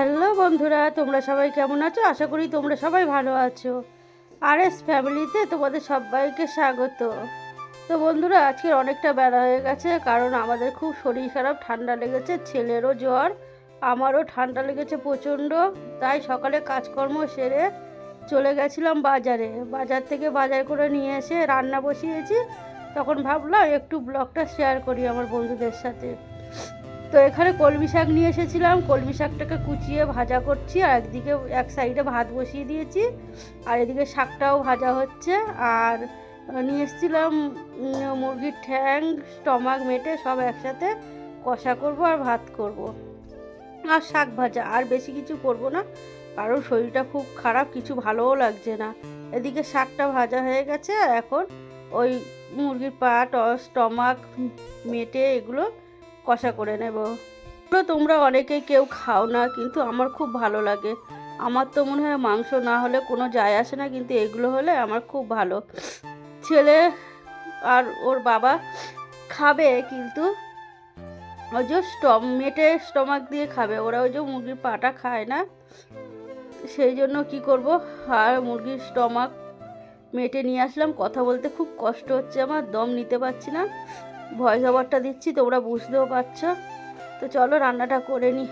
Hello বন্ধুরা, তোমরা সবাই কেমন আছো? আশা করি তোমরা সবাই ভালো আছো। আর এস ফ্যামিলিতে তোমাদের সবাইকে স্বাগত। তো বন্ধুরা, আজকের অনেকটা বেলা হয়ে গেছে, কারণ আমাদের খুব শরীর খারাপ, ঠান্ডা লেগেছে, ছেলেরও জ্বর, আমারও ঠান্ডা লেগেছে প্রচণ্ড, তাই সকালে কাজকর্ম সেরে চলে গেছিলাম বাজারে। বাজার থেকে বাজার করে নিয়ে এসে রান্না বসিয়েছি, তখন ভাবলাম একটু ব্লগটা শেয়ার করি আমার বন্ধুদের সাথে। তো এখানে কলমি শাক নিয়ে এসেছিলাম। কলমি শাকটাকে কুচিয়ে ভাজা করছি, আর একদিকে এক সাইডে ভাত বসিয়ে দিয়েছি, আর এদিকে শাকটাও ভাজা হচ্ছে। আর নিয়ে এসেছিলাম মুরগির ঠ্যাং, স্টমাক মেটে সব একসাথে কষা করব আর ভাত করব। আর শাক ভাজা, আর বেশি কিছু করব না, কারণ শরীরটা খুব খারাপ, কিছু ভালোও লাগছে না। এদিকে শাকটা ভাজা হয়ে গেছে আর এখন ওই মুরগির পা স্টমাক মেটে এগুলো কষা করে নেব। এগুলো তোমরা অনেকে কেউ খাও না, কিন্তু আমার খুব ভালো লাগে। আমার তো মনে হয় মাংস না হলে কোনো যায় আসে না, কিন্তু এগুলো হলে আমার খুব ভালো। ছেলে আর ওর বাবা খাবে, কিন্তু ওই যে স্টম, মেটে স্টমাক দিয়ে খাবে। ওরা ওই যে মুরগির পাটা খায় না। সেই জন্য কি করব? আর মুরগির স্টমাক মেটে নিয়ে আসলাম। কথা বলতে খুব কষ্ট হচ্ছে, আমার দম নিতে পারছি না। ভয়েস ওভারটা দিচ্ছি তোমরা বুঝতেও পারছ। তো চলো রান্নাটা করে নিই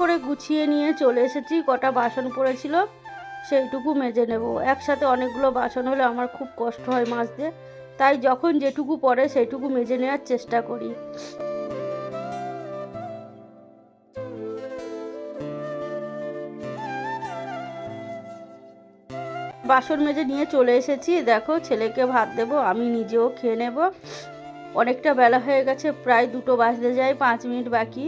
করে গুছিয়ে নিয়ে চলে এসেছি। কটা বাসন পড়েছিল, সেইটুকু মেজে নেব। একসাথে অনেকগুলো বাসন হলে আমার খুব কষ্ট হয় মাজতে তাই যখন যেটুকু পড়ে সেইটুকু মেজে নেওয়ার চেষ্টা করি। বাসন মেজে নিয়ে চলে এসেছি। দেখো, ছেলেকে ভাত দেব, আমি নিজেও খেয়ে নেব। অনেকটা বেলা হয়ে গেছে, প্রায় দুটো বাজতে যায়, পাঁচ মিনিট বাকি।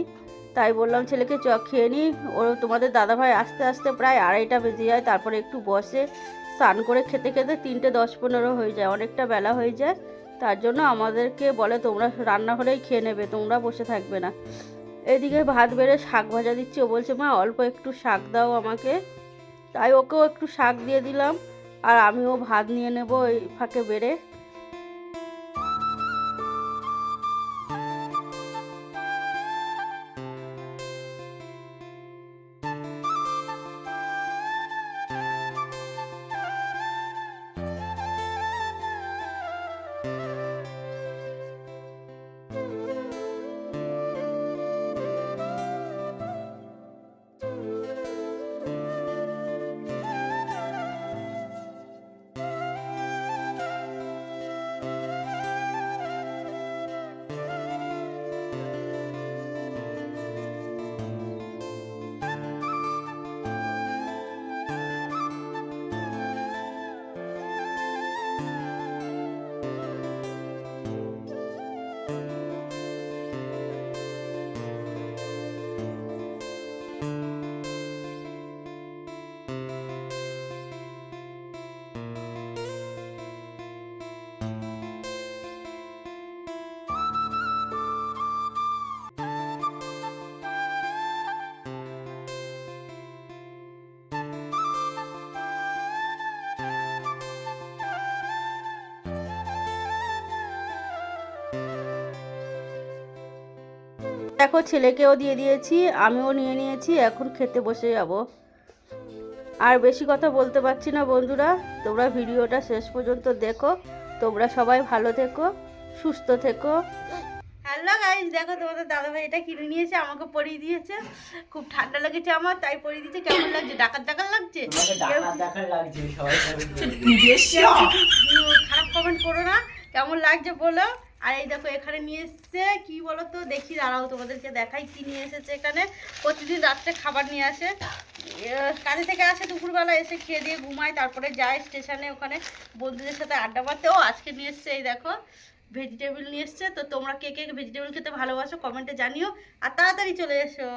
তাই বললাম, ছেলেকে চ খেয়ে নিই ও তোমাদের দাদাভাই আস্তে আস্তে প্রায় আড়াইটা বেজে যায়। তারপরে একটু বসে স্নান করে খেতে খেতে তিনটে দশ পনেরো হয়ে যায়, অনেকটা বেলা হয়ে যায়। তার জন্য আমাদেরকে বলে, তোমরা রান্নাঘরেই খেয়ে নেবে, তোমরা বসে থাকবে না। এদিকে ভাত বেড়ে শাক ভাজা দিচ্ছি। ও বলছে, মা, অল্প একটু শাক দাও আমাকে। তাই ওকেও একটু শাক দিয়ে দিলাম, আর আমিও ভাত নিয়ে নেব এই ফাঁকে বেড়ে। দেখো ছেলেকেও দিয়ে দিয়েছি আমিও নিয়ে নিয়েছি এখন খেতে বসে যাব। আর বেশি কথা বলতে পারছি না বন্ধুরা তোমরা ভিডিওটা শেষ পর্যন্ত দেখো তোমরা সবাই ভালো থেকো সুস্থ থেকো। হ্যালো গাইজ দেখো তোমাদের দাদাভাই এটা কিনে নিয়েছে আমাকে পরিয়ে দিয়েছে। খুব ঠান্ডা লেগেছে আমার তাই পরিয়ে দিয়েছে। কেমন লাগছে? ডাকাত ডাকাত লাগছে খারাপ কমেন্ট করো না। কেমন লাগছে বলো? আর এই দেখো, এখানে নিয়ে এসছে, কি বলো তো দেখি, দাঁড়াও, তোমাদেরকে দেখাই কি নিয়ে এসেছে এখানে। প্রতিদিন রাত্রে খাবার নিয়ে আসে। কাজে থেকে আসে, দুপুরবেলা এসে খেয়ে দিয়ে ঘুমায়, তারপরে যায় স্টেশনে ওখানে বন্ধুদের সাথে আড্ডা মারতে। ও, আজকে নিয়ে এসছে, এই দেখো ভেজিটেবল নিয়ে এসছে। তো তোমরা কে কে ভেজিটেবল খেতে ভালোবাসো কমেন্টে জানিও। আর তাড়াতাড়ি চলে এসো।